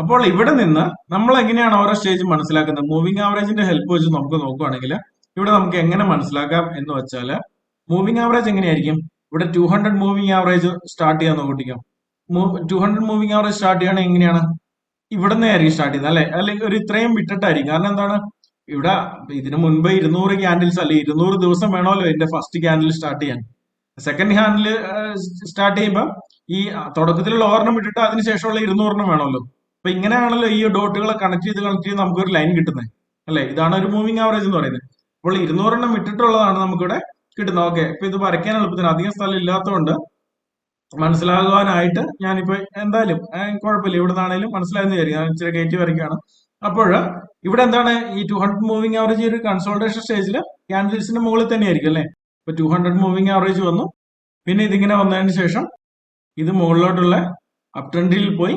അപ്പോൾ ഇവിടെ നിന്ന് നമ്മൾ എങ്ങനെയാണ് ഓരോ സ്റ്റേജ് മനസ്സിലാക്കുന്നത്? മൂവിംഗ് ആവറേജിന്റെ ഹെൽപ്പ് വെച്ച് നമുക്ക് നോക്കുകയാണെങ്കിൽ ഇവിടെ നമുക്ക് എങ്ങനെ മനസ്സിലാക്കാം എന്ന് വെച്ചാൽ മൂവിംഗ് ആവറേജ് എങ്ങനെയായിരിക്കും? ഇവിടെ two hundred moving average start ചെയ്യാൻ നോക്കിക്കാം. Two hundred moving average start ചെയ്യണമെങ്കിൽ എങ്ങനെയാണ്? ഇവിടെ നിന്നായിരിക്കും സ്റ്റാർട്ട് ചെയ്യുന്നത് അല്ലെ? അല്ലെങ്കിൽ ഒരു ഇത്രയും വിട്ടിട്ടായിരിക്കും. കാരണം എന്താണ്? ഇവിടെ ഇതിനു മുൻപ് ഇരുന്നൂറ് ക്യാൻഡിൽസ് അല്ലെ ഇരുന്നൂറ് ദിവസം വേണമല്ലോ എന്റെ ഫസ്റ്റ് ക്യാൻഡിൽ സ്റ്റാർട്ട് ചെയ്യാൻ. സെക്കൻഡ് ഹാൻഡിൽ സ്റ്റാർട്ട് ചെയ്യുമ്പോൾ ഈ തുടക്കത്തിലുള്ള ഓർണം വിട്ടിട്ട് അതിനുശേഷമുള്ള ഇരുന്നൂറിനും വേണമല്ലോ. അപ്പൊ ഇങ്ങനെയാണല്ലോ ഈ ഡോട്ടുകളെ കണക്ട് ചെയ്ത് കണക്ട് ചെയ്ത് നമുക്ക് ഒരു ലൈൻ കിട്ടുന്നത് അല്ലെ? ഇതാണ് ഒരു മൂവിങ് ആവറേജ് എന്ന് പറയുന്നത്. അപ്പോൾ ഇരുന്നൂറെണ്ണം ഇട്ടിട്ടുള്ളതാണ് നമുക്കിവിടെ കിട്ടുന്നത്. ഓക്കെ ഇപ്പൊ ഇത് വരയ്ക്കാൻ എളുപ്പത്തിന്. അധികം സ്ഥലം ഇല്ലാത്തതുകൊണ്ട് മനസ്സിലാകുവാനായിട്ട് ഞാനിപ്പോ എന്തായാലും കുഴപ്പമില്ല. ഇവിടെ നിന്നാണേലും മനസ്സിലായെന്ന് വിചാരിക്കും. ഞാൻ ഇച്ചിരി കയറ്റി വരയ്ക്കുകയാണ്. അപ്പോൾ ഇവിടെ എന്താണ്? ഈ ടു ഹൺഡ്രഡ് മൂവിങ് ആവറേജ് ഒരു കൺസോൾട്ടേഷൻ സ്റ്റേജിൽ ക്യാൻഡിൽസിന്റെ മുകളിൽ തന്നെ ആയിരിക്കും അല്ലെ? ഇപ്പൊ ടു ഹൺഡ്രഡ് മൂവിങ് ആവറേജ് വന്നു. പിന്നെ ഇതിങ്ങനെ വന്നതിന് ശേഷം ഇത് മുകളിലോട്ടുള്ള അപ് ട്രെൻഡിൽ പോയി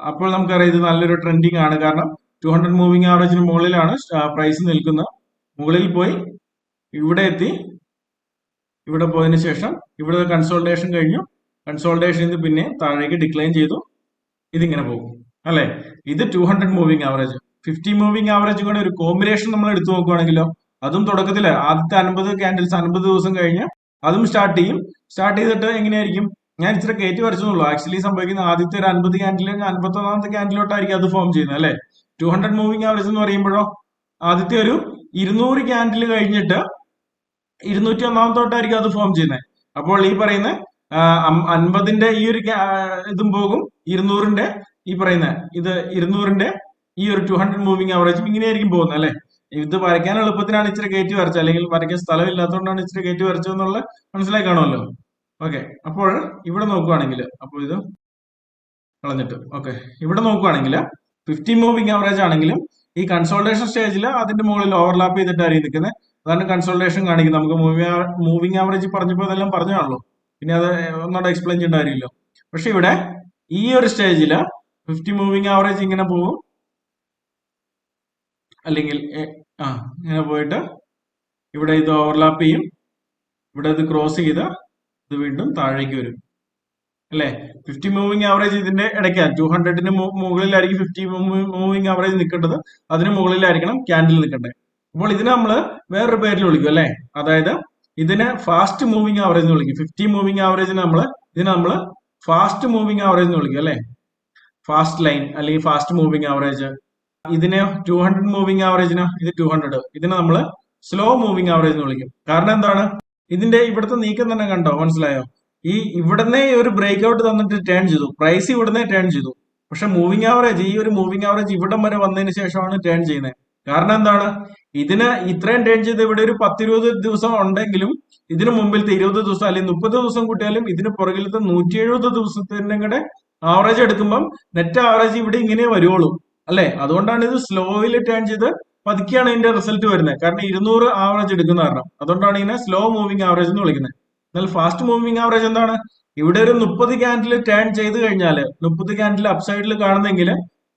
അപ്പോൾ നമുക്കറിയാം ഇത് നല്ലൊരു ട്രെൻഡിങ് ആണ്. കാരണം ടു ഹൺഡ്രഡ് മൂവിങ് ആവറേജിന് മുകളിലാണ് പ്രൈസ് നിൽക്കുന്നത്. മുകളിൽ പോയി ഇവിടെ എത്തി. ഇവിടെ പോയതിനു ശേഷം ഇവിടെ കൺസോൾട്ടേഷൻ കഴിഞ്ഞു. കൺസോൾട്ടേഷൻ ഇത് പിന്നെ താഴേക്ക് ഡിക്ലൈൻ ചെയ്തു. ഇതിങ്ങനെ പോകും. അല്ലെ? ഇത് two hundred moving average fifty moving average കൂടെ ഒരു കോമ്പിനേഷൻ നമ്മൾ എടുത്തു നോക്കുവാണെങ്കിലോ അതും തുടക്കത്തിൽ ആദ്യത്തെ അൻപത് ക്യാൻഡിൽസ് അൻപത് ദിവസം കഴിഞ്ഞ് അതും സ്റ്റാർട്ട് ചെയ്യും. സ്റ്റാർട്ട് ചെയ്തിട്ട് എങ്ങനെയായിരിക്കും? ഞാൻ ഇച്ചിരി കയറ്റി വരച്ചെന്നുള്ളൂ. ആക്ച്വലി സംഭവിക്കുന്ന ആദ്യത്തെ ഒരു അൻപത് ക്യാൻഡിൽ അൻപത്തി ഒന്നാമത്തെ ക്യാൻഡിലോട്ടായിരിക്കും അത് ഫോം ചെയ്യുന്നത് അല്ലെ? ടു ഹൺഡ്രഡ് മൂവിംഗ് ആവറേജ് എന്ന് പറയുമ്പോഴോ? ആദ്യത്തെ ഒരു ഇരുന്നൂറ് ക്യാൻഡിൽ കഴിഞ്ഞിട്ട് ഇരുന്നൂറ്റി ഒന്നാമത്തോട്ടായിരിക്കും അത് ഫോം ചെയ്യുന്നത്. അപ്പോൾ ഈ പറയുന്ന അൻപതിന്റെ ഈ ഒരു ഇതും പോകും ഇരുന്നൂറിന്റെ ഈ പറയുന്ന ഇത് ഇരുന്നൂറിന്റെ ഈ ഒരു ടു ഹൺഡ്രഡ് മൂവിംഗ് ഇങ്ങനെ ആയിരിക്കും പോകുന്നത് അല്ലെ? ഇത് വരയ്ക്കാൻ എളുപ്പത്തിനാണ് ഇച്ചിരി കയറ്റി വരച്ചത്. അല്ലെങ്കിൽ വരയ്ക്കാൻ സ്ഥലം ഇല്ലാത്തതുകൊണ്ടാണ് ഇച്ചിരി കയറ്റി വരച്ചതെന്നുള്ള മനസ്സിലായി കാണുമല്ലോ? ഓക്കെ അപ്പോൾ ഇവിടെ നോക്കുവാണെങ്കിൽ അപ്പോൾ ഇത് കളഞ്ഞിട്ട് ഓക്കെ ഇവിടെ നോക്കുവാണെങ്കിൽ ഫിഫ്റ്റി മൂവിങ് ആവറേജ് ആണെങ്കിലും ഈ കൺസോൾട്ടേഷൻ സ്റ്റേജിൽ അതിന്റെ മുകളിൽ ഓവർലാപ്പ് ചെയ്തിട്ടായിരിക്കും നിൽക്കുന്നത് അതാണ് കൺസോൾട്ടേഷൻ കാണിക്കുന്നത്. നമുക്ക് മൂവിങ് ആവറേജ് പറഞ്ഞപ്പോൾ അതെല്ലാം പറഞ്ഞാണല്ലോ പിന്നെ അത് ഒന്നുകൂടെ എക്സ്പ്ലെയിൻ ചെയ്യേണ്ട കാര്യമില്ല. പക്ഷെ ഇവിടെ ഈ ഒരു സ്റ്റേജിൽ ഫിഫ്റ്റി മൂവിങ് ആവറേജ് ഇങ്ങനെ പോകും. അല്ലെങ്കിൽ ആ ഇങ്ങനെ പോയിട്ട് ഇവിടെ ഇത് ഓവർലാപ്പ് ചെയ്യും. ഇവിടെ ഇത് ക്രോസ് ചെയ്ത് ഇത് വീണ്ടും താഴേക്ക് വരും. അല്ലെ? ഫിഫ്റ്റി മൂവിംഗ് ആവറേജ് ഇതിന്റെ ഇടയ്ക്കാണ്. ടു ഹൺഡ്രഡിന് മുകളിലായിരിക്കും ഫിഫ്റ്റി മൂവിംഗ് ആവറേജ് നിൽക്കേണ്ടത്. അതിന് മുകളിലായിരിക്കണം ക്യാൻഡിൽ നിൽക്കേണ്ടത്. അപ്പോൾ ഇതിനെ നമ്മൾ വേറൊരു പേരിൽ വിളിക്കും അല്ലെ? അതായത് ഇതിനെ ഫാസ്റ്റ് മൂവിംഗ് ആവറേജ് എന്ന് വിളിക്കും. ഫിഫ്റ്റി മൂവിംഗ് ആവറേജിന് നമ്മൾ ഇതിനെ നമ്മൾ ഫാസ്റ്റ് മൂവിംഗ് ആവറേജ് എന്ന് വിളിക്കും അല്ലെ? ഫാസ്റ്റ് ലൈൻ അല്ലെങ്കിൽ ഫാസ്റ്റ് മൂവിംഗ് ആവറേജ് ഇതിനെ ടു ഹൺഡ്രഡ് മൂവിംഗ് ആവറേജിന് ഇത് ടു ഹൺഡ്രഡ് ഇതിനെ നമ്മൾ സ്ലോ മൂവിംഗ് ആവറേജ് എന്ന് വിളിക്കും. കാരണം എന്താണ്? ഇതിന്റെ ഇവിടുത്തെ നീക്കം തന്നെ കണ്ടോ? മനസ്സിലായോ? ഈ ഇവിടുന്ന് ഒരു ബ്രേക്ക് ഔട്ട് തന്നിട്ട് ടേൺ ചെയ്തു. പ്രൈസ് ഇവിടുന്ന് ടേൺ ചെയ്തു. പക്ഷെ മൂവിങ് ആവറേജ് ഈ ഒരു മൂവിങ് ആവറേജ് ഇവിടം വരെ വന്നതിന് ശേഷമാണ് ടേൺ ചെയ്യുന്നത്. കാരണം എന്താണ്? ഇതിന് ഇത്രയും ടേൺ ചെയ്ത് ഇവിടെ ഒരു പത്തിരുപത് ദിവസം ഉണ്ടെങ്കിലും ഇതിനു മുമ്പിലത്തെ ഇരുപത് ദിവസം അല്ലെങ്കിൽ മുപ്പത് ദിവസം കൂട്ടിയാലും ഇതിന് പുറകിലത്തെ നൂറ്റി എഴുപത് ദിവസത്തിന്റെ കൂടെ ആവറേജ് എടുക്കുമ്പം നെറ്റ് ആവറേജ് ഇവിടെ ഇങ്ങനെ വരുവുള്ളൂ. അല്ലെ? അതുകൊണ്ടാണ് ഇത് സ്ലോയിൽ ടേൺ ചെയ്ത് പതുക്കെയാണ് ഇതിന്റെ റിസൾട്ട് വരുന്നത്. കാരണം ഇരുന്നൂറ് ആവറേജ് എടുക്കുന്ന കാരണം. അതുകൊണ്ടാണ് ഇതിനെ സ്ലോ മൂവിങ് ആവറേജ് എന്ന് വിളിക്കുന്നത്. എന്നാൽ ഫാസ്റ്റ് മൂവിങ് ആവറേജ് എന്താണ്? ഇവിടെ ഒരു മുപ്പത് ക്യാൻഡിൽ ടേൺ ചെയ്ത് കഴിഞ്ഞാൽ മുപ്പത് ക്യാൻഡിൽ അപ് സൈഡിൽ കാണുന്നെങ്കിൽ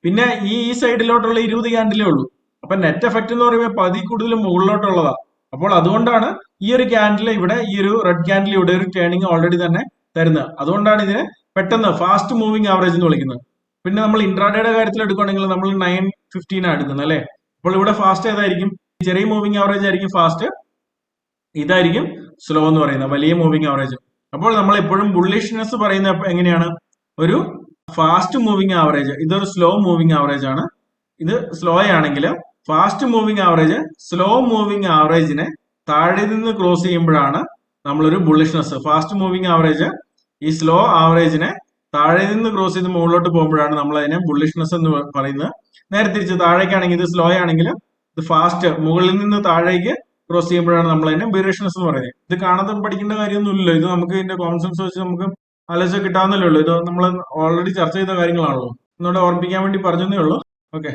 പിന്നെ ഈ ഈ സൈഡിലോട്ടുള്ള ഇരുപത് ക്യാൻഡിലേ ഉള്ളൂ. അപ്പൊ നെറ്റ് എഫക്റ്റ് എന്ന് പറയുമ്പോൾ പതി കൂടുതൽ മുകളിലോട്ടുള്ളതാ. അപ്പോൾ അതുകൊണ്ടാണ് ഈ ഒരു ക്യാൻഡിൽ ഇവിടെ ഈ ഒരു റെഡ് ക്യാൻഡിൽ ഇവിടെ ഒരു ടേണിങ് ഓൾറെഡി തന്നെ തരുന്നത്. അതുകൊണ്ടാണ് ഇതിനെ പെട്ടെന്ന് ഫാസ്റ്റ് മൂവിങ് ആവറേജ് എന്ന് വിളിക്കുന്നത്. പിന്നെ നമ്മൾ ഇൻട്രാഡേയുടെ കാര്യത്തിൽ എടുക്കുകയാണെങ്കിൽ നമ്മൾ നയൻ ഫിഫ്റ്റീൻ ആണ് എടുക്കുന്നത് അല്ലെ? അപ്പോൾ ഇവിടെ ഫാസ്റ്റ് ഏതായിരിക്കും? ചെറിയ മൂവിങ് ആവറേജ് ആയിരിക്കും ഫാസ്റ്റ് ഇതായിരിക്കും സ്ലോ എന്ന് പറയുന്നത്. വലിയ മൂവിങ് ആവറേജ് അപ്പോൾ നമ്മൾ എപ്പോഴും ബുള്ളിഷ്നെസ് പറയുന്ന എങ്ങനെയാണ്? ഒരു ഫാസ്റ്റ് മൂവിങ് ആവറേജ് ഇതൊരു സ്ലോ മൂവിങ് ആവറേജ് ആണ്. ഇത് സ്ലോ ആണെങ്കിൽ fast moving average slow moving ആവറേജിനെ താഴെ നിന്ന് ക്രോസ് ചെയ്യുമ്പോഴാണ് നമ്മളൊരു ബുള്ളിഷ്നെസ് ഫാസ്റ്റ് മൂവിങ് ആവറേജ് ഈ സ്ലോ ആവറേജിനെ താഴെ നിന്ന് ക്രോസ് ചെയ്ത് മുകളിലോട്ട് പോകുമ്പോഴാണ് നമ്മൾ അതിനെ ബുള്ളിഷ്നെസ് എന്ന് പറയുന്നത്. നേരെ തിരിച്ച് താഴേക്കാണെങ്കിൽ ഇത് സ്ലോ ആണെങ്കിൽ ഇത് ഫാസ്റ്റ് മുകളിൽ നിന്ന് താഴേക്ക് ക്രോസ് ചെയ്യുമ്പോഴാണ് നമ്മൾ അതിനെ ബിറേഷൻസ് എന്ന് പറയുന്നത്. ഇത് കാണാതെ പഠിക്കേണ്ട കാര്യമൊന്നുമില്ലല്ലോ. ഇത് നമുക്ക് ഇതിന്റെ കോമൺ സെൻസ് വെച്ച് നമുക്ക് ആലോചിച്ച് കിട്ടാവുന്നല്ലേ ഉള്ളൂ. ഇത് നമ്മൾ ഓൾറെഡി ചർച്ച ചെയ്ത കാര്യങ്ങളാണല്ലോ. എന്നോട് ഓർമ്മിപ്പിക്കാൻ വേണ്ടി പറഞ്ഞതേ ഉള്ളൂ. ഓക്കെ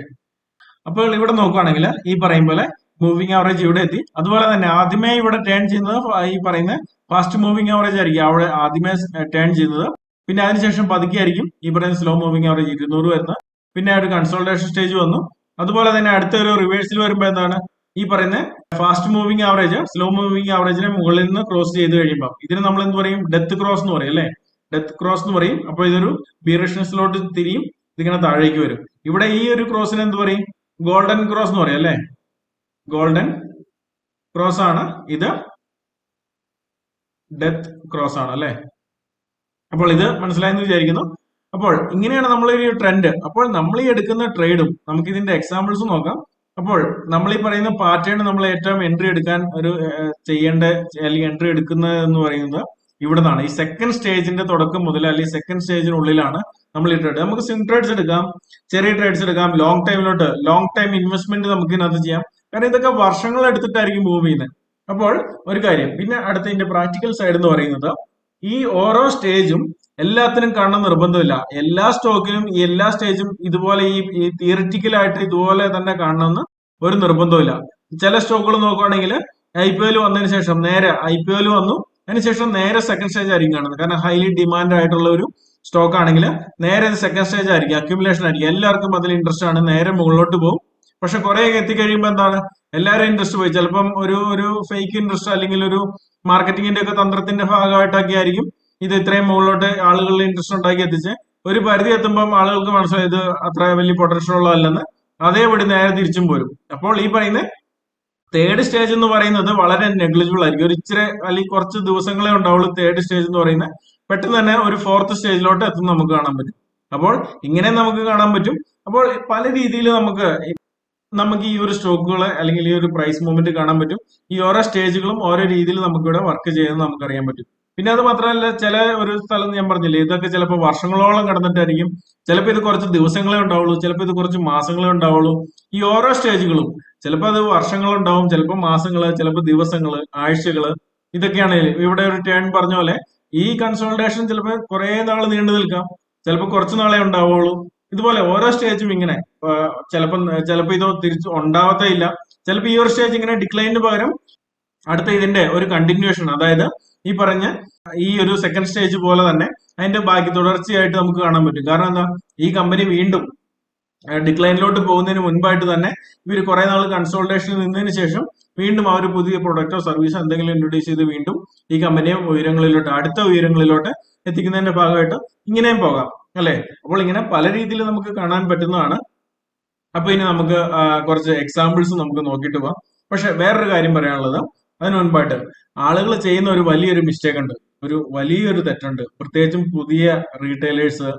അപ്പോൾ ഇവിടെ നോക്കുകയാണെങ്കിൽ ഈ പറയും പോലെ മൂവിങ് ആവറേജ് ഇവിടെ എത്തി. അതുപോലെ തന്നെ ആദ്യമേ ഇവിടെ ടേൺ ചെയ്യുന്നത് ഈ പറയുന്ന ഫാസ്റ്റ് മൂവിങ് ആവറേജ് ആയിരിക്കും. അവിടെ ആദ്യമേ ടേൺ ചെയ്യുന്നത് പിന്നെ അതിനുശേഷം പതുക്കെ ആയിരിക്കും ഈ പറയുന്ന സ്ലോ മൂവിങ് ആവറേജ് ഇരുന്നൂറ് വരുന്നത്. പിന്നെ ഒരു കൺസോൾട്ടേഷൻ സ്റ്റേജ് വന്നു. അതുപോലെ തന്നെ അടുത്ത ഒരു റിവേഴ്സിൽ വരുമ്പോൾ എന്താണ്? ഈ പറയുന്ന fast moving average slow moving ആവറേജിനെ മുകളിൽ നിന്ന് ക്രോസ് ചെയ്ത് കഴിയുമ്പോൾ ഇതിന് നമ്മൾ എന്ത് പറയും? ഡെത്ത് ക്രോസ് എന്ന് പറയും അല്ലെ? ഡെത്ത് ക്രോസ് എന്ന് പറയും. അപ്പോൾ ഇതൊരു ബീറേഷൻസിലോട്ട് തിരിയും ഇതിങ്ങനെ താഴേക്ക് വരും. ഇവിടെ ഈ ഒരു ക്രോസിന് എന്ത് പറയും? ഗോൾഡൻ ക്രോസ് എന്ന് പറയും അല്ലേ? ഗോൾഡൻ ക്രോസ് ആണ് ഇത്. ഡെത്ത് ക്രോസ് ആണ് അല്ലേ? അപ്പോൾ ഇത് മനസ്സിലായെന്ന് വിചാരിക്കുന്നു. അപ്പോൾ ഇങ്ങനെയാണ് നമ്മൾ ഈ ട്രെൻഡ് അപ്പോൾ നമ്മൾ ഈ എടുക്കുന്ന ട്രേഡും നമുക്ക് ഇതിന്റെ എക്സാമ്പിൾസ് നോക്കാം. അപ്പോൾ നമ്മൾ ഈ പറയുന്ന പാറ്റേൺ നമ്മൾ ഏറ്റവും എൻട്രി എടുക്കാൻ ഒരു ചെയ്യേണ്ട അല്ലെങ്കിൽ എൻട്രി എടുക്കുന്നത് എന്ന് പറയുന്നത് ഇവിടെ നിന്നാണ് ഈ സെക്കൻഡ് സ്റ്റേജിന്റെ തുടക്കം മുതൽ അല്ലെങ്കിൽ സെക്കൻഡ് സ്റ്റേജിനുള്ളിലാണ് നമ്മൾ ഈ ട്രേഡ് നമുക്ക് സ്വിംഗ് ട്രേഡ്സ് എടുക്കാം ചെറിയ ട്രേഡ്സ് എടുക്കാം ലോങ് ടൈമിലോട്ട് ലോങ് ടൈം ഇൻവെസ്റ്റ്മെന്റ് നമുക്ക് ഇതിനകത്ത് ചെയ്യാം. കാരണം ഇതൊക്കെ വർഷങ്ങൾ എടുത്തിട്ടായിരിക്കും മൂവ് ചെയ്യുന്നത് അപ്പോൾ ഒരു കാര്യം പിന്നെ അടുത്ത ഇതിന്റെ പ്രാക്ടിക്കൽ സൈഡ് എന്ന് പറയുന്നത് ഈ ഓരോ സ്റ്റേജും എല്ലാത്തിനും കാണണം നിർബന്ധമില്ല. എല്ലാ സ്റ്റോക്കിനും എല്ലാ സ്റ്റേജും ഇതുപോലെ ഈ ആയിട്ട് ഇതുപോലെ തന്നെ കാണണമെന്ന് ഒരു നിർബന്ധമില്ല ചില സ്റ്റോക്കുകൾ നോക്കുകയാണെങ്കിൽ ഐ പി എൽ വന്നതിന് ശേഷം നേരെ ഐ പി എൽ വന്നു അതിനുശേഷം നേരെ സെക്കൻഡ് സ്റ്റേജ് ആയിരിക്കും കാണുന്നത്. കാരണം ഹൈലി ഡിമാൻഡ് ആയിട്ടുള്ള ഒരു സ്റ്റോക്ക് ആണെങ്കിൽ നേരെ സെക്കൻഡ് സ്റ്റേജ് ആയിരിക്കും അക്യുമുലേഷൻ ആയിരിക്കും. എല്ലാവർക്കും അതിൽ ഇൻട്രസ്റ്റ് ആണ്. നേരെ മുകളിലോട്ട് പോകും. പക്ഷെ കുറെ എത്തിക്കഴിയുമ്പോൾ എന്താണ്? എല്ലാവരും ഇൻട്രസ്റ്റ് പോയി. ചിലപ്പം ഒരു ഒരു ഫേക്ക് ഇൻട്രസ്റ്റ് അല്ലെങ്കിൽ ഒരു മാർക്കറ്റിംഗിന്റെ ഒക്കെ തന്ത്രത്തിന്റെ ഭാഗമായിട്ടൊക്കെ ആയിരിക്കും ഇത് ഇത്രയും മുകളിലോട്ട് ആളുകളുടെ ഇൻട്രസ്റ്റ് ഉണ്ടാക്കി എത്തിച്ച്. ഒരു പരിധി എത്തുമ്പം ആളുകൾക്ക് മനസ്സിലായി ഇത് അത്ര വലിയ പൊട്ടൻഷ്യൽ ഉള്ളതല്ലെന്ന് അതേപടി നേരെ തിരിച്ചും പോരും. അപ്പോൾ ഈ പറയുന്ന തേർഡ് സ്റ്റേജ് എന്ന് പറയുന്നത് വളരെ നെഗ്ലിജിബിൾ ആയിരിക്കും. ഒരു ഇച്ചിരി അല്ലെങ്കിൽ കുറച്ച് ദിവസങ്ങളെ ഉണ്ടാവുള്ളൂ തേർഡ് സ്റ്റേജ് എന്ന് പറയുന്ന. പെട്ടെന്ന് തന്നെ ഒരു ഫോർത്ത് സ്റ്റേജിലോട്ട് എത്തുന്ന നമുക്ക് കാണാൻ പറ്റും. അപ്പോൾ ഇങ്ങനെ നമുക്ക് കാണാൻ പറ്റും. അപ്പോൾ പല രീതിയിൽ നമുക്ക് നമുക്ക് ഈ ഒരു സ്റ്റോക്കുകളെ അല്ലെങ്കിൽ ഈ ഒരു പ്രൈസ് മൂവ്മെന്റ് കാണാൻ പറ്റും. ഈ ഓരോ സ്റ്റേജുകളും ഓരോ രീതിയിൽ നമുക്ക് ഇവിടെ വർക്ക് ചെയ്യുന്നത് നമുക്ക് അറിയാൻ പറ്റും. പിന്നെ അത് മാത്രമല്ല ചില ഒരു സ്ഥലം ഞാൻ പറഞ്ഞില്ലേ ഇതൊക്കെ ചിലപ്പോൾ വർഷങ്ങളോളം കിടന്നിട്ടായിരിക്കും. ചിലപ്പോൾ ഇത് കുറച്ച് ദിവസങ്ങളെ ഉണ്ടാവുള്ളൂ ചിലപ്പോൾ ഇത് കുറച്ച് മാസങ്ങളെ ഉണ്ടാവുള്ളൂ. ഈ ഓരോ സ്റ്റേജുകളും ചിലപ്പോൾ അത് വർഷങ്ങളുണ്ടാവും ചിലപ്പോൾ മാസങ്ങൾ ചിലപ്പോൾ ദിവസങ്ങൾ ആഴ്ചകൾ ഇതൊക്കെയാണ്. ഇവിടെ ഒരു ടേൺ പറഞ്ഞ പോലെ ഈ കൺസോൾട്ടേഷൻ ചിലപ്പോൾ കുറേ നാൾ നീണ്ടു നിൽക്കാം. ചിലപ്പോൾ കുറച്ച് നാളെ ഉണ്ടാവുള്ളൂ. ഇതുപോലെ ഓരോ സ്റ്റേജും ഇങ്ങനെ ചിലപ്പം ചിലപ്പോൾ ഇത് തിരിച്ച് ഉണ്ടാവത്തേ ഇല്ല. ചിലപ്പോൾ ഈ ഒരു സ്റ്റേജ് ഇങ്ങനെ ഡിക്ലൈനിന് പകരം അടുത്ത ഇതിന്റെ ഒരു കണ്ടിന്യൂഷൻ അതായത് ഈ പറഞ്ഞ ഈ ഒരു സെക്കൻഡ് സ്റ്റേജ് പോലെ തന്നെ അതിന്റെ ബാക്കി തുടർച്ചയായിട്ട് നമുക്ക് കാണാൻ പറ്റും. കാരണം എന്താ? ഈ കമ്പനി വീണ്ടും ഡിക്ലൈനിലോട്ട് പോകുന്നതിന് മുൻപായിട്ട് തന്നെ ഇവർ കുറെ നാൾ കൺസൾട്ടേഷനിൽ നിന്നതിന് ശേഷം വീണ്ടും ആ ഒരു പുതിയ പ്രൊഡക്റ്റോ സർവീസോ എന്തെങ്കിലും ഇൻട്രൊഡ്യൂസ് ചെയ്ത് വീണ്ടും ഈ കമ്പനിയെ ഉയരങ്ങളിലോട്ട് അടുത്ത ഉയരങ്ങളിലോട്ട് എത്തിക്കുന്നതിന്റെ ഭാഗമായിട്ട് ഇങ്ങനെയും പോകാം. അല്ലെ? അപ്പോൾ ഇങ്ങനെ പല രീതിയിൽ നമുക്ക് കാണാൻ പറ്റുന്നതാണ്. അപ്പൊ ഇനി നമുക്ക് കുറച്ച് എക്സാമ്പിൾസ് നമുക്ക് നോക്കിയിട്ട് പോവാം. പക്ഷെ വേറൊരു കാര്യം പറയാനുള്ളത്. അതിന് മുൻപായിട്ട് ആളുകൾ ചെയ്യുന്ന ഒരു വലിയൊരു മിസ്റ്റേക്ക് ഉണ്ട്. ഒരു വലിയൊരു തെറ്റുണ്ട്. പ്രത്യേകിച്ചും പുതിയ റീറ്റെയിലേഴ്സ്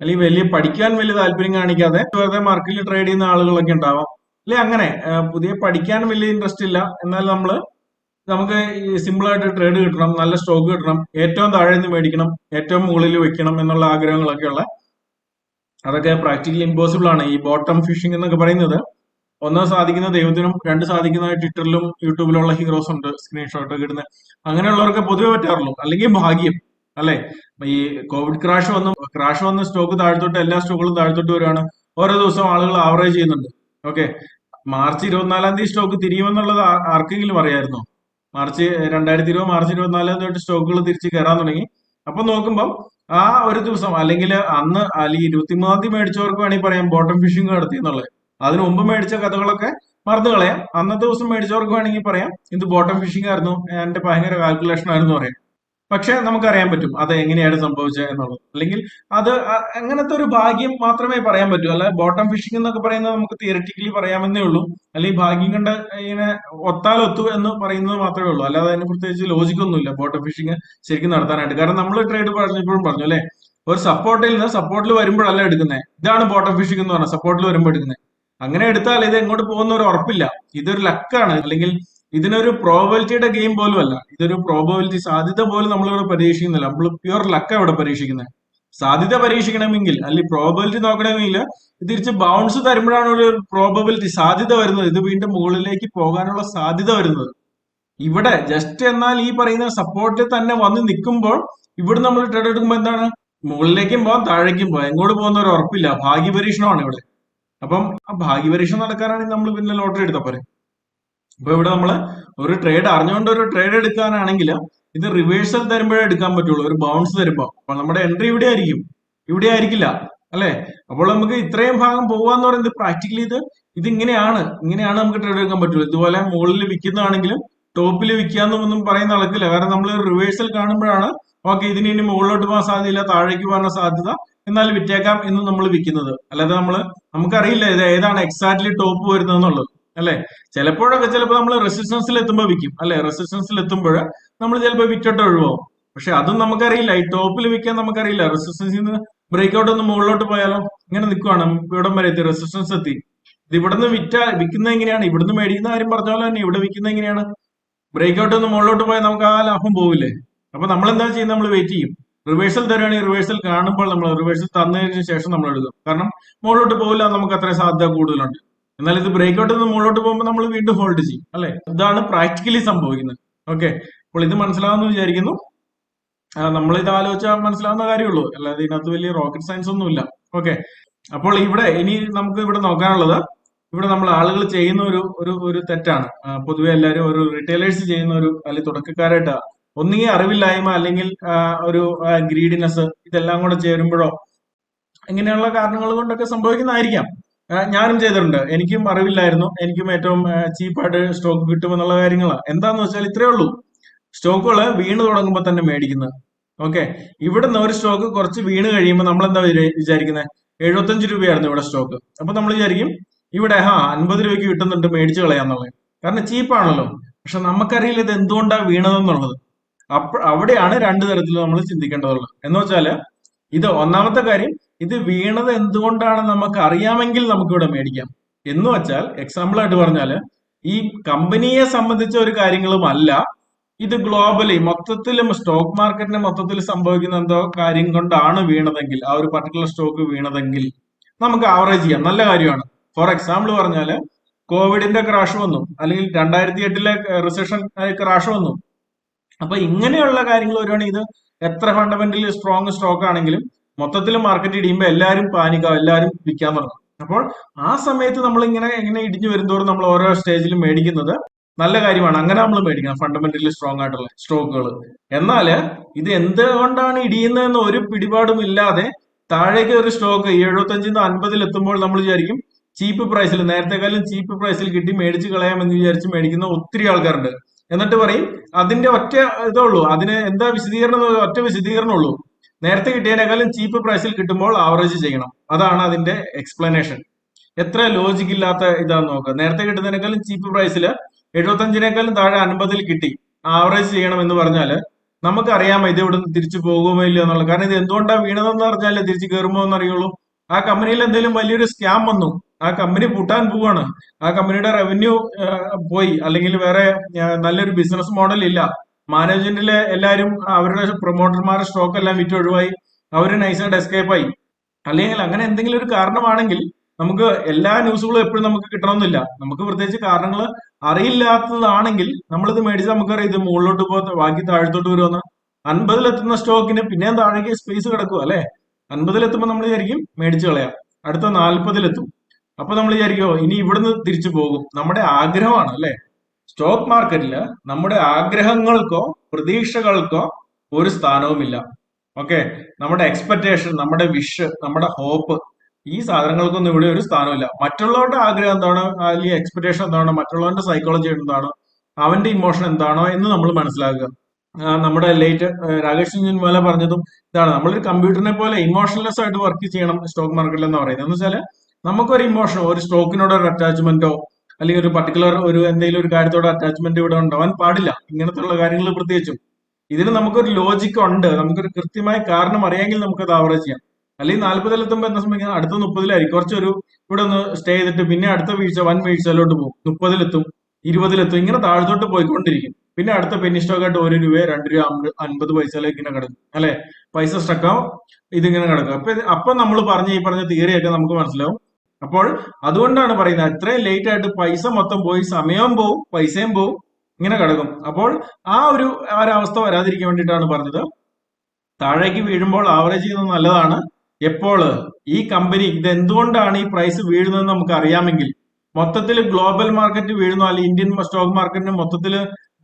അല്ലെങ്കിൽ വലിയ പഠിക്കാൻ വലിയ താല്പര്യം കാണിക്കാതെ വെറുതെ മാർക്കറ്റിൽ ട്രേഡ് ചെയ്യുന്ന ആളുകളൊക്കെ ഉണ്ടാവാം. അല്ലെ അങ്ങനെ പുതിയ പഠിക്കാൻ വലിയ ഇൻട്രസ്റ്റ് ഇല്ല. എന്നാൽ നമ്മൾ നമുക്ക് സിമ്പിൾ ആയിട്ട് ട്രേഡ് കിട്ടണം നല്ല സ്റ്റോക്ക് കിട്ടണം ഏറ്റവും താഴെ നിന്ന് മേടിക്കണം ഏറ്റവും മുകളിൽ വെക്കണം എന്നുള്ള ആഗ്രഹങ്ങളൊക്കെ ഉള്ള അതൊക്കെ പ്രാക്ടിക്കലി ഇമ്പോസിബിൾ ആണ്. ഈ ബോട്ടം ഫിഷിംഗ് എന്നൊക്കെ പറയുന്നത് ഒന്ന് സാധിക്കുന്ന ദൈവത്തിനും രണ്ട് സാധിക്കുന്ന ട്വിറ്ററിലും യൂട്യൂബിലും ഉള്ള ഹീറോസ് ഉണ്ട് സ്ക്രീൻഷോട്ട് കിട്ടുന്ന അങ്ങനെയുള്ളവർക്ക് പൊതുവെ പറ്റാറുള്ളൂ. അല്ലെങ്കിൽ ഭാഗ്യം അല്ലെ? ഈ കോവിഡ് ക്രാഷ് വന്നു ക്രാഷ് വന്ന് സ്റ്റോക്ക് താഴ്ത്തോട്ട് എല്ലാ സ്റ്റോക്കുകളും താഴ്ത്തോട്ട് വരുവാണ് ഓരോ ദിവസവും ആളുകൾ ആവറേജ് ചെയ്യുന്നുണ്ട്. ഓക്കെ മാർച്ച് ഇരുപത്തിനാലാം തീയതി സ്റ്റോക്ക് തിരിയുമെന്നുള്ളത് ആർക്കെങ്കിലും അറിയായിരുന്നോ? മാർച്ച് രണ്ടായിരത്തി ഇരുപത് മാർച്ച് ഇരുപത്തിനാലാം തൊട്ട് സ്റ്റോക്കുകൾ തിരിച്ച് കയറാൻ തുടങ്ങി. അപ്പൊ നോക്കുമ്പോൾ ആ ഒരു ദിവസം അല്ലെങ്കിൽ അന്ന് അല്ലെങ്കിൽ ഇരുപത്തിമൂന്നാം തീയതി മേടിച്ചവർക്ക് വേണമെങ്കിൽ പറയാം ബോട്ടം ഫിഷിംഗ് നടത്തി എന്നുള്ളത്. അതിനു മുമ്പ് മേടിച്ച കഥകളൊക്കെ മറന്നു കളയാം. അന്നത്തെ ദിവസം മേടിച്ചവർക്ക് വേണമെങ്കിൽ പറയാം ഇത് ബോട്ടം ഫിഷിംഗ് ആയിരുന്നു? എന്റെ ഭയങ്കര കാൽക്കുലേഷൻ ആയിരുന്നു പറയാം. പക്ഷെ നമുക്കറിയാൻ പറ്റും അത് എങ്ങനെയാണ് സംഭവിച്ചത് എന്നുള്ളത്. അല്ലെങ്കിൽ അത് അങ്ങനത്തെ ഒരു ഭാഗ്യം മാത്രമേ പറയാൻ പറ്റൂ. അല്ല ബോട്ടം ഫിഷിംഗ് എന്നൊക്കെ പറയുന്നത് നമുക്ക് തിയററ്റിക്കലി പറയാമെന്നേ ഉള്ളൂ. അല്ലെങ്കിൽ ഭാഗ്യം കണ്ട് ഇങ്ങനെ ഒത്താലൊത്തു എന്ന് പറയുന്നത് മാത്രമേ ഉള്ളൂ. അല്ലാതെ അതിന് പ്രത്യേകിച്ച് ലോജിക്കൊന്നുമില്ല ബോട്ടം ഫിഷിംഗ് ശരിക്കും നടത്താനായിട്ട്. കാരണം നമ്മൾ ട്രേഡ് പറഞ്ഞപ്പോഴും പറഞ്ഞു അല്ലെ? ഒരു സപ്പോർട്ടിൽ നിന്ന് സപ്പോർട്ടിൽ വരുമ്പോഴല്ല എടുക്കുന്നത് ഇതാണ് ബോട്ടം ഫിഷിംഗ് എന്ന് പറഞ്ഞാൽ സപ്പോർട്ടിൽ വരുമ്പോൾ എടുക്കുന്നത് അങ്ങനെ എടുത്താൽ ഇത് എങ്ങോട്ട് പോകുന്ന ഒരു ഉറപ്പില്ല. ഇതൊരു ലക്കാണ് അല്ലെങ്കിൽ ഇതിനൊരു പ്രോബിലിറ്റിയുടെ ഗെയിം പോലും അല്ല. ഇതൊരു പ്രോബിലിറ്റി സാധ്യത പോലും നമ്മളിവിടെ പരീക്ഷിക്കുന്നില്ല. നമ്മൾ പ്യുവർ ലക്ക ഇവിടെ പരീക്ഷിക്കുന്നത് സാധ്യത പരീക്ഷിക്കണമെങ്കിൽ അല്ലെങ്കിൽ പ്രോബിലിറ്റി നോക്കണമെങ്കിൽ തിരിച്ച് ബൗൺസ് തരുമ്പോഴാണ് ഒരു പ്രോബിലിറ്റി സാധ്യത വരുന്നത്. ഇത് വീണ്ടും മുകളിലേക്ക് പോകാനുള്ള സാധ്യത വരുന്നത്. ഇവിടെ ജസ്റ്റ് എന്നാൽ ഈ പറയുന്ന സപ്പോർട്ടിൽ തന്നെ വന്ന് നിൽക്കുമ്പോൾ ഇവിടെ നമ്മൾ ട്രേഡ് എടുക്കുമ്പോൾ എന്താണ്? മുകളിലേക്കും പോകാം താഴേക്കും പോകാം. എങ്ങോട്ട് പോകുന്ന ഒരു ഉറപ്പില്ല. ഭാഗ്യപരീക്ഷണമാണ് ഇവിടെ. അപ്പം ആ ഭാഗ്യപരീക്ഷണം നടക്കാനാണെങ്കിൽ നമ്മൾ പിന്നെ ലോട്ടറി എടുത്താൽ പോരെ. അപ്പൊ ഇവിടെ നമ്മൾ ഒരു ട്രേഡ് അറിഞ്ഞുകൊണ്ട് ഒരു ട്രേഡ് എടുക്കാനാണെങ്കിൽ ഇത് റിവേഴ്സൽ തരുമ്പോഴേ എടുക്കാൻ പറ്റുള്ളൂ ഒരു ബൗൺസ് തരുമ്പോൾ അപ്പൊ നമ്മുടെ എൻട്രി ഇവിടെ ആയിരിക്കും. ഇവിടെ ആയിരിക്കില്ല അല്ലെ? അപ്പോൾ നമുക്ക് ഇത്രയും ഭാഗം പോവാന്ന് പറയുന്നത് പ്രാക്ടിക്കലി ഇത് ഇതിങ്ങനെയാണ്. ഇങ്ങനെയാണ് നമുക്ക് ട്രേഡ് എടുക്കാൻ പറ്റുള്ളൂ. ഇതുപോലെ മുകളിൽ വിൽക്കുന്നതാണെങ്കിലും ടോപ്പിൽ വിൽക്കാന്നൊന്നും പറയുന്ന നടക്കില്ല കാരണം നമ്മൾ റിവേഴ്സൽ കാണുമ്പോഴാണ് ഓക്കെ ഇതിന് ഇനി മുകളിലോട്ട് പോകാൻ സാധ്യതയില്ല താഴേക്ക് പോകാൻ സാധ്യത എന്നാൽ വിറ്റേക്കാം എന്ന് നമ്മൾ വിൽക്കുന്നത് അല്ലാതെ നമ്മൾ നമുക്കറിയില്ല ഇത് ഏതാണ് എക്സാക്ട്ലി ടോപ്പ് വരുന്നതെന്നുള്ളത്. അല്ലെ? ചിലപ്പോഴൊക്കെ ചിലപ്പോൾ നമ്മൾ റെസിസ്റ്റൻസിൽ എത്തുമ്പോൾ വിൽക്കും. അല്ലെ? റെസിസ്റ്റൻസിൽ എത്തുമ്പോൾ നമ്മൾ ചിലപ്പോൾ വിറ്റിട്ട് ഒഴിവാകും പക്ഷെ അതും നമുക്കറിയില്ല. ഈ ടോപ്പിൽ വിൽക്കാൻ നമുക്കറിയില്ല. റെസിസ്റ്റൻസിൽ നിന്ന് ബ്രേക്ക് ഔട്ട് ഒന്ന് മുകളിലോട്ട് പോയാലോ? ഇങ്ങനെ നിൽക്കുവാണ് ഇവിടം വരെ എത്തി. റെസിസ്റ്റൻസ് എത്തി. ഇത് ഇവിടുന്ന് വിറ്റ വിൽക്കുന്നത് എങ്ങനെയാണ്? ഇവിടുന്ന് മേടിക്കുന്ന കാര്യം പറഞ്ഞ പോലെ തന്നെ ഇവിടെ വിൽക്കുന്നത് എങ്ങനെയാണ്? ബ്രേക്ക് ഔട്ട് ഒന്ന് മുകളിലോട്ട് പോയാൽ നമുക്ക് ആ ലാഭം പോവില്ലേ? അപ്പൊ നമ്മൾ എന്താ ചെയ്യുന്നത്? നമ്മൾ വെയിറ്റ് ചെയ്യും. റിവേഴ്സൽ തരുവാണെങ്കിൽ റിവേഴ്സൽ കാണുമ്പോൾ നമ്മൾ റിവേഴ്സൽ തന്നതിന് ശേഷം നമ്മൾ എടുക്കും. കാരണം മുകളിലോട്ട് പോകില്ല നമുക്ക് അത്രയും സാധ്യത കൂടുതലുണ്ട്. എന്നാൽ ഇത് ബ്രേക്ക് ഔട്ട് നിന്ന് മുകളിലോട്ട് പോകുമ്പോൾ നമ്മൾ വീണ്ടും ഹോൾഡ് ചെയ്യും അല്ലെ? ഇതാണ് പ്രാക്ടിക്കലി സംഭവിക്കുന്നത്. ഓക്കെ അപ്പോൾ ഇത് മനസ്സിലാവുമെന്ന് വിചാരിക്കുന്നു. നമ്മൾ ഇത് ആലോചിച്ചാൽ മനസ്സിലാവുന്ന കാര്യമുള്ളൂ. അല്ലാതെ ഇതിനകത്ത് വലിയ റോക്കറ്റ് സയൻസ് ഒന്നുമില്ല. ഓക്കെ അപ്പോൾ ഇവിടെ ഇനി നമുക്ക് ഇവിടെ നോക്കാനുള്ളത് ഇവിടെ നമ്മൾ ആളുകൾ ചെയ്യുന്ന ഒരു ഒരു ഒരു തെറ്റാണ്. പൊതുവെ എല്ലാവരും ഒരു റിറ്റൈലേഴ്സ് ചെയ്യുന്ന ഒരു അല്ലെങ്കിൽ തുടക്കക്കാരായിട്ട്. ഒന്നുകിൽ അറിവില്ലായ്മ അല്ലെങ്കിൽ ഒരു ഗ്രീഡിനെസ് ഇതെല്ലാം കൂടെ ചേരുമ്പോഴോ ഇങ്ങനെയുള്ള കാരണങ്ങൾ കൊണ്ടൊക്കെ സംഭവിക്കുന്നതായിരിക്കാം. ഞാനും ചെയ്തിട്ടുണ്ട്. എനിക്കും അറിവില്ലായിരുന്നു. എനിക്കും ഏറ്റവും ചീപ്പായിട്ട് സ്റ്റോക്ക് കിട്ടുമെന്നുള്ള കാര്യങ്ങളാണ് എന്താന്ന് വെച്ചാൽ ഇത്രയേ ഉള്ളൂ. സ്റ്റോക്കുകൾ വീണ് തുടങ്ങുമ്പോൾ തന്നെ മേടിക്കുന്നത്. ഓക്കെ ഇവിടുന്ന് ഒരു സ്റ്റോക്ക് കുറച്ച് വീണ് കഴിയുമ്പോൾ നമ്മൾ എന്താ വിചാരിക്കുന്നത് എഴുപത്തഞ്ച് രൂപയായിരുന്നു ഇവിടെ സ്റ്റോക്ക് അപ്പൊ നമ്മൾ വിചാരിക്കും ഇവിടെ ഹാ അൻപത് രൂപയ്ക്ക് കിട്ടുന്നുണ്ട് മേടിച്ചു കളയാന്നുള്ളത്. കാരണം ചീപ്പാണല്ലോ. പക്ഷെ നമുക്കറിയില്ല ഇത് എന്തുകൊണ്ടാണ് വീണതെന്നുള്ളത്. അപ്പ അവിടെയാണ് രണ്ടു തരത്തിൽ നമ്മൾ ചിന്തിക്കേണ്ടതുള്ളത്. എന്ന് വെച്ചാൽ ഇത് ഒന്നാമത്തെ കാര്യം ഇത് വീണത് എന്തുകൊണ്ടാണ് നമുക്ക് അറിയാമെങ്കിൽ നമുക്ക് ഇവിടെ മേടിക്കാം. എന്ന് വെച്ചാൽ എക്സാമ്പിൾ ആയിട്ട് പറഞ്ഞാൽ ഈ കമ്പനിയെ സംബന്ധിച്ച ഒരു കാര്യങ്ങളും അല്ല. ഇത് ഗ്ലോബലി മൊത്തത്തിലും സ്റ്റോക്ക് മാർക്കറ്റിന് മൊത്തത്തിൽ സംഭവിക്കുന്ന എന്തോ കാര്യം കൊണ്ടാണ് വീണതെങ്കിൽ ആ ഒരു പർട്ടിക്കുലർ സ്റ്റോക്ക് വീണതെങ്കിൽ നമുക്ക് ആവറേജ് ചെയ്യാം. നല്ല കാര്യമാണ്. ഫോർ എക്സാമ്പിൾ പറഞ്ഞാൽ കോവിഡിന്റെ ക്രാഷ് വന്നു. അല്ലെങ്കിൽ രണ്ടായിരത്തി എട്ടിലെ റിസഷൻ ക്രാഷ് വന്നു. അപ്പൊ ഇങ്ങനെയുള്ള കാര്യങ്ങൾ വരുവാണെങ്കിൽ ഇത് എത്ര ഫണ്ടമെന്റലി സ്ട്രോങ് സ്റ്റോക്ക് ആണെങ്കിലും മൊത്തത്തിൽ മാർക്കറ്റ് ഇടിയുമ്പോൾ എല്ലാവരും പാനിക്കാവും എല്ലാവരും വിൽക്കാൻ തുടങ്ങും. അപ്പോൾ ആ സമയത്ത് നമ്മൾ ഇങ്ങനെ എങ്ങനെ ഇടിഞ്ഞു വരുന്നതോറും നമ്മൾ ഓരോ സ്റ്റേജിലും മേടിക്കുന്നത് നല്ല കാര്യമാണ്. അങ്ങനെ നമ്മൾ മേടിക്കണം ഫണ്ടമെന്റലി സ്ട്രോങ് ആയിട്ടുള്ള സ്ട്രോക്കുകൾ എന്നാൽ ഇത് എന്തുകൊണ്ടാണ് ഇടിയുന്നതെന്ന് ഒരു പിടിപാടും ഇല്ലാതെ താഴേക്ക് ഒരു സ്റ്റോക്ക് എഴുപത്തഞ്ചിൽ നിന്ന് അൻപതിൽ എത്തുമ്പോൾ നമ്മൾ വിചാരിക്കും ചീപ്പ് പ്രൈസിൽ നേരത്തെക്കാളും ചീപ്പ് പ്രൈസിൽ കിട്ടി മേടിച്ച് കളയാമെന്ന് വിചാരിച്ച് മേടിക്കുന്ന ഒത്തിരി ആൾക്കാരുണ്ട്. എന്നിട്ട് പറയും അതിന്റെ ഒറ്റ ഇതേ ഉള്ളൂ. അതിന് എന്താ വിശദീകരണം ഒറ്റ വിശദീകരണം ഉള്ളൂ. നേരത്തെ കിട്ടിയതിനേക്കാളും ചീപ്പ് പ്രൈസിൽ കിട്ടുമ്പോൾ ആവറേജ് ചെയ്യണം. അതാണ് അതിന്റെ എക്സ്പ്ലനേഷൻ എത്ര ലോജിക് ഇല്ലാത്ത ഇതാന്ന് നോക്കുക നേരത്തെ കിട്ടുന്നതിനേക്കാളും ചീപ്പ് പ്രൈസിൽ എഴുപത്തഞ്ചിനേക്കാളും താഴെ അൻപതിൽ കിട്ടി. ആവറേജ് ചെയ്യണം എന്ന് പറഞ്ഞാൽ നമുക്കറിയാമോ ഇത് ഇവിടെ തിരിച്ചു പോകുമോ ഇല്ലയോ എന്നുള്ളത്. കാരണം ഇത് എന്തുകൊണ്ടാണ് വീണതെന്ന് പറഞ്ഞാലേ തിരിച്ചു കയറുമോ എന്ന് അറിയുള്ളൂ ആ കമ്പനിയിൽ എന്തെങ്കിലും വലിയൊരു സ്കാം വന്നു. ആ കമ്പനി പൂട്ടാൻ പോവാണ്. ആ കമ്പനിയുടെ റവന്യൂ പോയി. അല്ലെങ്കിൽ വേറെ നല്ലൊരു ബിസിനസ് മോഡൽ ഇല്ല. മാനേജ്മെന്റിലെ എല്ലാവരും അവരുടെ പ്രൊമോട്ടർമാരുടെ സ്റ്റോക്ക് എല്ലാം വിറ്റ് ഒഴിവായി. അവർ നൈസായിട്ട് എസ്കേപ്പ് ആയി. അല്ലെങ്കിൽ അങ്ങനെ എന്തെങ്കിലും ഒരു കാരണമാണെങ്കിൽ നമുക്ക് എല്ലാ ന്യൂസുകളും എപ്പോഴും നമുക്ക് കിട്ടണമെന്നില്ല. നമുക്ക് പ്രത്യേകിച്ച് കാരണങ്ങൾ അറിയില്ലാത്തതാണെങ്കിൽ നമ്മളിത് മേടിച്ച് നമുക്കറിയാം ഇത് മുകളിലോട്ട് പോ ബാക്കി താഴത്തോട്ട് വരുമെന്ന്. അൻപതിലെത്തുന്ന സ്റ്റോക്കിന് പിന്നെയും താഴേക്ക് സ്പേസ് കിടക്കും അല്ലെ? അൻപതിലെത്തുമ്പോൾ നമ്മൾ വിചാരിക്കും മേടിച്ചു കളയാം. അടുത്ത നാൽപ്പതിലെത്തും. അപ്പൊ നമ്മൾ വിചാരിക്കോ ഇനി ഇവിടുന്ന് തിരിച്ചു പോകും. നമ്മുടെ ആഗ്രഹമാണ് അല്ലെ? സ്റ്റോക്ക് മാർക്കറ്റിൽ നമ്മുടെ ആഗ്രഹങ്ങൾക്കോ പ്രതീക്ഷകൾക്കോ ഒരു സ്ഥാനവുമില്ല. ഓക്കെ നമ്മുടെ എക്സ്പെക്ടേഷൻ നമ്മുടെ വിഷ് നമ്മുടെ ഹോപ്പ് ഈ സാധനങ്ങൾക്കൊന്നും ഇവിടെ ഒരു സ്ഥാനമില്ല മറ്റുള്ളവരുടെ ആഗ്രഹം എന്താണ്? അല്ലെങ്കിൽ എക്സ്പെക്ടേഷൻ എന്താണ്? മറ്റുള്ളവരുടെ സൈക്കോളജി എന്താണ്? അവന്റെ ഇമോഷൻ എന്താണോ എന്ന് നമ്മൾ മനസ്സിലാക്കുക. നമ്മുടെ ലേറ്റ് രാകേഷ് ചുഞ്ചൻമല പറഞ്ഞതും ഇതാണ്. നമ്മളൊരു കമ്പ്യൂട്ടറിനെ പോലെ ഇമോഷൻലെസ് ആയിട്ട് വർക്ക് ചെയ്യണം സ്റ്റോക്ക് മാർക്കറ്റിൽ എന്ന് പറയുന്നത്. എന്ന് വെച്ചാൽ നമുക്കൊരു ഇമോഷനോ ഒരു സ്റ്റോക്കിനോട് ഒരു അറ്റാച്ച്മെന്റോ അല്ലെങ്കിൽ ഒരു പർട്ടിക്കുലർ ഒരു എന്തെങ്കിലും ഒരു കാര്യത്തോട് അറ്റാച്ച്മെന്റ് ഇവിടെ ഉണ്ടാവാൻ പാടില്ല. ഇങ്ങനത്തെ ഉള്ള കാര്യങ്ങൾ പ്രത്യേകിച്ചും. ഇതിന് നമുക്കൊരു ലോജിക്ക് ഉണ്ട്. നമുക്കൊരു കൃത്യമായ കാരണം അറിയാമെങ്കിൽ നമുക്കത് ആവറേജ് ചെയ്യാം. അല്ലെങ്കിൽ നാല്പതിലെത്തുമ്പോൾ എന്താ സംഭവിക്കുന്നത് അടുത്ത മുപ്പതിലായിരിക്കും. കുറച്ചൊരു ഇവിടെ ഒന്ന് സ്റ്റേ ചെയ്തിട്ട് പിന്നെ അടുത്ത വീഴ്ച വൻ വീഴ്ചയിലോട്ട് പോകും. മുപ്പതിലെത്തും ഇരുപതിലെത്തും ഇങ്ങനെ താഴത്തോട്ട് പോയിക്കൊണ്ടിരിക്കും. പിന്നെ അടുത്ത പെന്നി സ്റ്റോക്ക് ആയിട്ട് ഒരു രൂപ രണ്ട് രൂപ അൻപത് പൈസയിലേക്ക് ഇങ്ങനെ കിടക്കും. അല്ലെ? പൈസ സ്റ്റക്കാവും ഇതിങ്ങനെ കിടക്കും. അപ്പൊ അപ്പൊ നമ്മൾ പറഞ്ഞ ഈ പറഞ്ഞ തിയറിയൊക്കെ നമുക്ക് മനസ്സിലാവും. അപ്പോൾ അതുകൊണ്ടാണ് പറയുന്നത് അത്രയും ലേറ്റ് ആയിട്ട് പൈസ മൊത്തം പോയി സമയവും പോവും പൈസയും പോവും ഇങ്ങനെ കിടക്കും. അപ്പോൾ ആ ഒരു ആ ഒരു അവസ്ഥ വരാതിരിക്കാൻ വേണ്ടിയിട്ടാണ് പറഞ്ഞത്. താഴേക്ക് വീഴുമ്പോൾ ആവറേജ് ചെയ്യുന്നത് നല്ലതാണ്. എപ്പോൾ? ഈ കമ്പനി ഇത് എന്തുകൊണ്ടാണ് ഈ പ്രൈസ് വീഴുന്നതെന്ന് നമുക്ക് അറിയാമെങ്കിൽ മൊത്തത്തിൽ ഗ്ലോബൽ മാർക്കറ്റ് വീഴുന്നു അല്ലെങ്കിൽ ഇന്ത്യൻ സ്റ്റോക്ക് മാർക്കറ്റിനെ മൊത്തത്തിൽ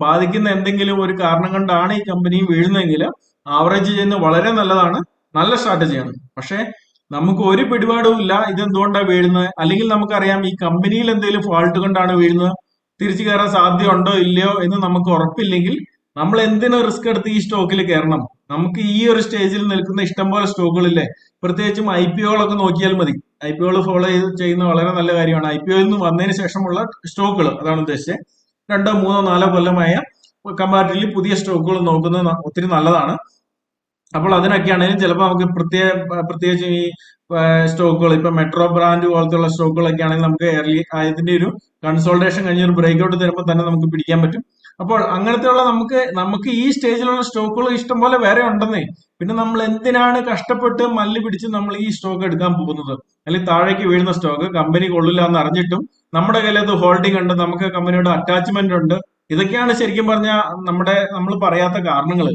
ബാധിക്കുന്ന എന്തെങ്കിലും ഒരു കാരണം കൊണ്ടാണ് ഈ കമ്പനി വീഴുന്നതെങ്കിൽ ആവറേജ് ചെയ്യുന്നത് വളരെ നല്ലതാണ് നല്ല സ്ട്രാറ്റജിയാണ് പക്ഷേ നമുക്ക് ഒരു പിടിപാടും ഇല്ല. ഇതെന്തുകൊണ്ടാണ് വീഴുന്നത്? അല്ലെങ്കിൽ നമുക്കറിയാം ഈ കമ്പനിയിൽ എന്തെങ്കിലും ഫാൾട്ട് കൊണ്ടാണ് വീഴുന്നത്. തിരിച്ചു കയറാൻ സാധ്യത ഉണ്ടോ ഇല്ലയോ എന്ന് നമുക്ക് ഉറപ്പില്ലെങ്കിൽ നമ്മൾ എന്തിനു റിസ്ക് എടുത്ത് ഈ സ്റ്റോക്കിൽ കയറണം? നമുക്ക് ഈ ഒരു സ്റ്റേജിൽ നിൽക്കുന്ന ഇഷ്ടംപോലെ സ്റ്റോക്കുകളില്ലേ പ്രത്യേകിച്ചും ഐ പി ഒകളൊക്കെ നോക്കിയാൽ മതി. ഐ പി ഒകൾ ഫോളോ ചെയ്ത് ചെയ്യുന്ന വളരെ നല്ല കാര്യമാണ്. ഐ പി ഒയിൽ നിന്ന് വന്നതിന് ശേഷമുള്ള സ്റ്റോക്കുകൾ അതാണ് ഉദ്ദേശിച്ചത്. രണ്ടോ മൂന്നോ നാലോ കൊല്ലമായ കമ്പാരിറ്റീവ്ലി പുതിയ സ്റ്റോക്കുകൾ നോക്കുന്നത് ഒത്തിരി നല്ലതാണ്. അപ്പോൾ അതിനൊക്കെയാണെങ്കിലും ചിലപ്പോൾ നമുക്ക് പ്രത്യേക പ്രത്യേകിച്ച് ഈ സ്റ്റോക്കുകൾ ഇപ്പൊ മെട്രോ ബ്രാൻഡ് പോലത്തുള്ള സ്റ്റോക്കുകളൊക്കെ ആണെങ്കിൽ നമുക്ക് എയർലി അതിന്റെ ഒരു കൺസോൾട്ടേഷൻ കഴിഞ്ഞ ഒരു ബ്രേക്ക് ഔട്ട് തരുമ്പോൾ തന്നെ നമുക്ക് പിടിക്കാൻ പറ്റും. അപ്പോൾ അങ്ങനത്തെയുള്ള നമുക്ക് നമുക്ക് ഈ സ്റ്റേജിലുള്ള സ്റ്റോക്കുകൾ ഇഷ്ടം പോലെ വേറെ ഉണ്ടെന്നേ. പിന്നെ നമ്മൾ എന്തിനാണ് കഷ്ടപ്പെട്ട് മല്ലി പിടിച്ച് നമ്മൾ ഈ സ്റ്റോക്ക് എടുക്കാൻ പോകുന്നത്? അല്ലെങ്കിൽ താഴേക്ക് വീഴുന്ന സ്റ്റോക്ക് കമ്പനി കൊള്ളില്ല എന്ന് അറിഞ്ഞിട്ടും നമ്മുടെ കയ്യിൽ അത് ഹോൾഡിംഗ് ഉണ്ട് നമുക്ക് കമ്പനിയുടെ അറ്റാച്ച്മെന്റ് ഉണ്ട്. ഇതൊക്കെയാണ് ശരിക്കും പറഞ്ഞാൽ നമ്മുടെ നമ്മൾ പറയാത്ത കാരണങ്ങൾ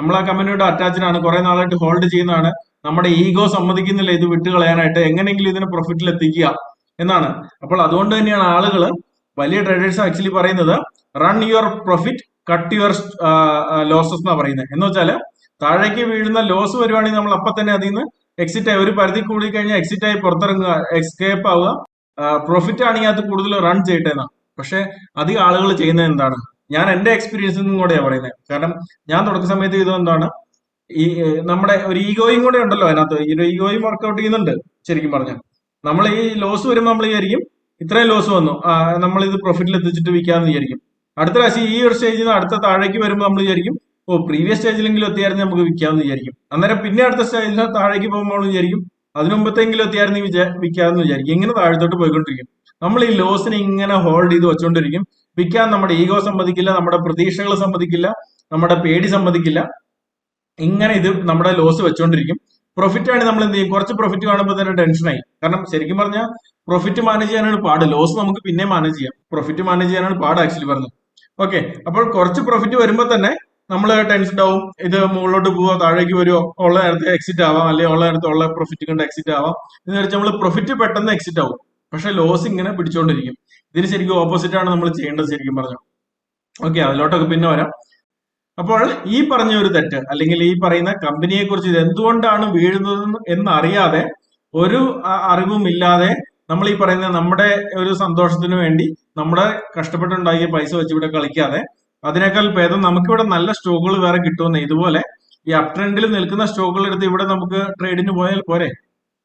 നമ്മൾ ആ കമ്പനിയുടെ അറ്റാച്ച്ഡ് ആണ്. കുറെ നാളായിട്ട് ഹോൾഡ് ചെയ്യുന്നതാണ്. നമ്മുടെ ഈഗോ സമ്മതിക്കുന്നില്ല ഇത് വിട്ടുകളയാനായിട്ട്. എങ്ങനെയെങ്കിലും ഇതിന് പ്രോഫിറ്റിൽ എത്തിക്കുക എന്നാണ്. അപ്പോൾ അതുകൊണ്ട് തന്നെയാണ് ആളുകൾ വലിയ ട്രേഡേഴ്സ് ആക്ച്വലി പറയുന്നത് run your profit cut your losses എന്നാണ് പറയുന്നത്. എന്ന് വെച്ചാൽ താഴേക്ക് വീഴുന്ന ലോസ് വരുവാണെങ്കിൽ നമ്മൾ അപ്പൊ തന്നെ അതിൽ നിന്ന് എക്സിറ്റ് ആയി. ഒരു പരിധി കൂടി കഴിഞ്ഞാൽ എക്സിറ്റ് ആയി പുറത്തിറങ്ങുക എസ്കേപ്പ് ആവുക. പ്രോഫിറ്റ് ആണെങ്കിൽ അത് കൂടുതൽ റൺ ചെയ്യട്ടെ എന്നാണ്. പക്ഷെ അധികം ആളുകൾ ചെയ്യുന്നത് എന്താണ്? ഞാൻ എന്റെ എക്സ്പീരിയൻസിൽ നിന്നും കൂടെയാണ് പറയുന്നത് കാരണം ഞാൻ തുടക്ക സമയത്ത് ഇത് എന്താണ്? ഈ നമ്മുടെ ഒരു ഈഗോയും കൂടെ ഉണ്ടല്ലോ അതിനകത്ത്. ഈ ഒരു ഈഗോയും വർക്കൗട്ട് ചെയ്യുന്നുണ്ട് ശരിക്കും പറഞ്ഞാൽ നമ്മൾ ഈ ലോസ് വരുമ്പോൾ നമ്മൾ വിചാരിക്കും ഇത്രയും ലോസ് വന്നു. നമ്മൾ ഇത് പ്രോഫിറ്റിൽ എത്തിച്ചിട്ട് വിൽക്കാമെന്ന് വിചാരിക്കും. അടുത്ത പ്രാവശ്യം ഈ ഒരു സ്റ്റേജിൽ നിന്ന് അടുത്ത താഴേക്ക് വരുമ്പോൾ നമ്മൾ വിചാരിക്കും ഓ പ്രീവിയസ് സ്റ്റേജിലെങ്കിലും എത്തിയായിരുന്നു നമുക്ക് വിൽക്കാമെന്ന് വിചാരിക്കും. അന്നേരം പിന്നെ അടുത്ത സ്റ്റേജിൽ താഴേക്ക് പോകുമ്പോൾ വിചാരിക്കും അതിനു മുമ്പത്തെങ്കിലും എത്തിയായിരുന്നു വിചാ വിൽക്കാമെന്ന് വിചാരിക്കും. ഇങ്ങനെ താഴത്തോട്ട് പോയിക്കൊണ്ടിരിക്കും. നമ്മൾ ഈ ലോസിനെ ഇങ്ങനെ ഹോൾഡ് ചെയ്ത് വെച്ചുകൊണ്ടിരിക്കും വിൽക്കാൻ നമ്മുടെ ഈഗോ സമ്മതിക്കില്ല നമ്മുടെ പ്രതീക്ഷകൾ സമ്മതിക്കില്ല നമ്മുടെ പേടി സമ്മതിക്കില്ല. ഇങ്ങനെ ഇത് നമ്മുടെ ലോസ് വെച്ചുകൊണ്ടിരിക്കും പ്രോഫിറ്റ് ആണ് നമ്മൾ എന്ത് ചെയ്യും? കുറച്ച് പ്രോഫിറ്റ് കാണുമ്പോൾ തന്നെ ടെൻഷനായി കാരണം ശരിക്കും പറഞ്ഞാൽ പ്രോഫിറ്റ് മാനേജ് ചെയ്യാനാണ് പാട്. ലോസ് നമുക്ക് പിന്നെ മാനേജ് ചെയ്യാം. പ്രോഫിറ്റ് മാനേജ് ചെയ്യാനാണ് പാട് ആക്ച്വലി പറഞ്ഞത്. ഓക്കെ അപ്പോൾ കുറച്ച് പ്രോഫിറ്റ് വരുമ്പോൾ തന്നെ നമ്മൾ ടെൻഷൻ ആവും. ഇത് മുകളിലോട്ട് പോവോ താഴേക്ക് വരുമോ ഉള്ള നേരത്തെ എക്സിറ്റ് ആവാം. അല്ലെങ്കിൽ ഉള്ള നേരത്തെ ഉള്ള പ്രോഫിറ്റ് കണ്ട് എക്സിറ്റ് ആവാം. എന്ന് വെച്ചാൽ നമ്മൾ പ്രോഫിറ്റ് പെട്ടെന്ന് എക്സിറ്റ് ആവും. പക്ഷെ ലോസ് ഇങ്ങനെ പിടിച്ചോണ്ടിരിക്കും. ഇതിന് ശരിക്കും ഓപ്പോസിറ്റ് ആണ് നമ്മൾ ചെയ്യേണ്ടത് ശരിക്കും പറഞ്ഞു. ഓക്കെ അതിലോട്ടൊക്കെ പിന്നെ വരാം. അപ്പോൾ ഈ പറഞ്ഞ ഒരു തെറ്റ് അല്ലെങ്കിൽ ഈ പറയുന്ന കമ്പനിയെ കുറിച്ച് ഇത് എന്തുകൊണ്ടാണ് വീഴുന്നത് എന്നറിയാതെ ഒരു അറിവുമില്ലാതെ നമ്മൾ ഈ പറയുന്ന നമ്മുടെ ഒരു സന്തോഷത്തിന് വേണ്ടി നമ്മുടെ കഷ്ടപ്പെട്ടുണ്ടാക്കിയ പൈസ വെച്ച് ഇവിടെ കളിക്കാതെ അതിനേക്കാൾ ഭേദം നമുക്കിവിടെ നല്ല സ്റ്റോക്കുകൾ വേറെ കിട്ടുമെന്ന്. ഇതുപോലെ ഈ അപ് ട്രെൻഡിൽ നിൽക്കുന്ന സ്റ്റോക്കുകൾ എടുത്ത് ഇവിടെ നമുക്ക് ട്രേഡിന് പോയാൽ പോരെ?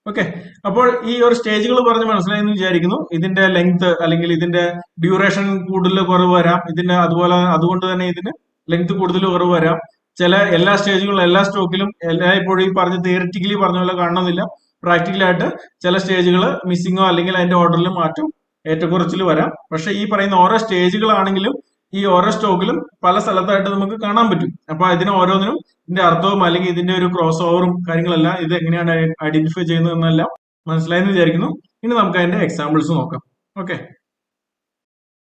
ഓക്കെ അപ്പോൾ ഈ ഒരു സ്റ്റേജുകൾ പറഞ്ഞ് മനസ്സിലായെന്ന് വിചാരിക്കുന്നു. ഇതിന്റെ ലെങ്ത് അല്ലെങ്കിൽ ഇതിന്റെ ഡ്യൂറേഷൻ കൂടുതൽ കുറവ് വരാം. ഇതിന്റെ അതുപോലെ അതുകൊണ്ട് തന്നെ ഇതിന് ലെങ്ത് കൂടുതൽ കുറവ് വരാം. ചില എല്ലാ സ്റ്റേജുകളും എല്ലാ സ്റ്റോക്കിലും എല്ലായ്പ്പോഴും ഈ പറഞ്ഞ തിയറിറ്റിക്കലി പറഞ്ഞ പോലെ കാണണമെന്നില്ല പ്രാക്ടിക്കലായിട്ട് ചില സ്റ്റേജുകൾ മിസ്സിങ്ങോ അല്ലെങ്കിൽ അതിന്റെ ഓർഡറിൽ മാറ്റം ഏറ്റക്കുറച്ചിൽ വരാം. പക്ഷെ ഈ പറയുന്ന ഓരോ സ്റ്റേജുകളാണെങ്കിലും ഈ ഓരോ സ്റ്റോക്കിലും പല സ്ഥലത്തായിട്ട് നമുക്ക് കാണാൻ പറ്റും. അപ്പൊ ഇതിന് ഓരോന്നിനും ഇതിന്റെ അർത്ഥവും അല്ലെങ്കിൽ ഇതിന്റെ ഒരു ക്രോസ് ഓവറും കാര്യങ്ങളെല്ലാം ഇത് എങ്ങനെയാണ് ഐഡന്റിഫൈ ചെയ്യുന്നത് എന്നെല്ലാം മനസ്സിലായെന്ന് വിചാരിക്കുന്നു. ഇനി നമുക്ക് അതിന്റെ എക്സാമ്പിൾസ് നോക്കാം. ഓക്കെ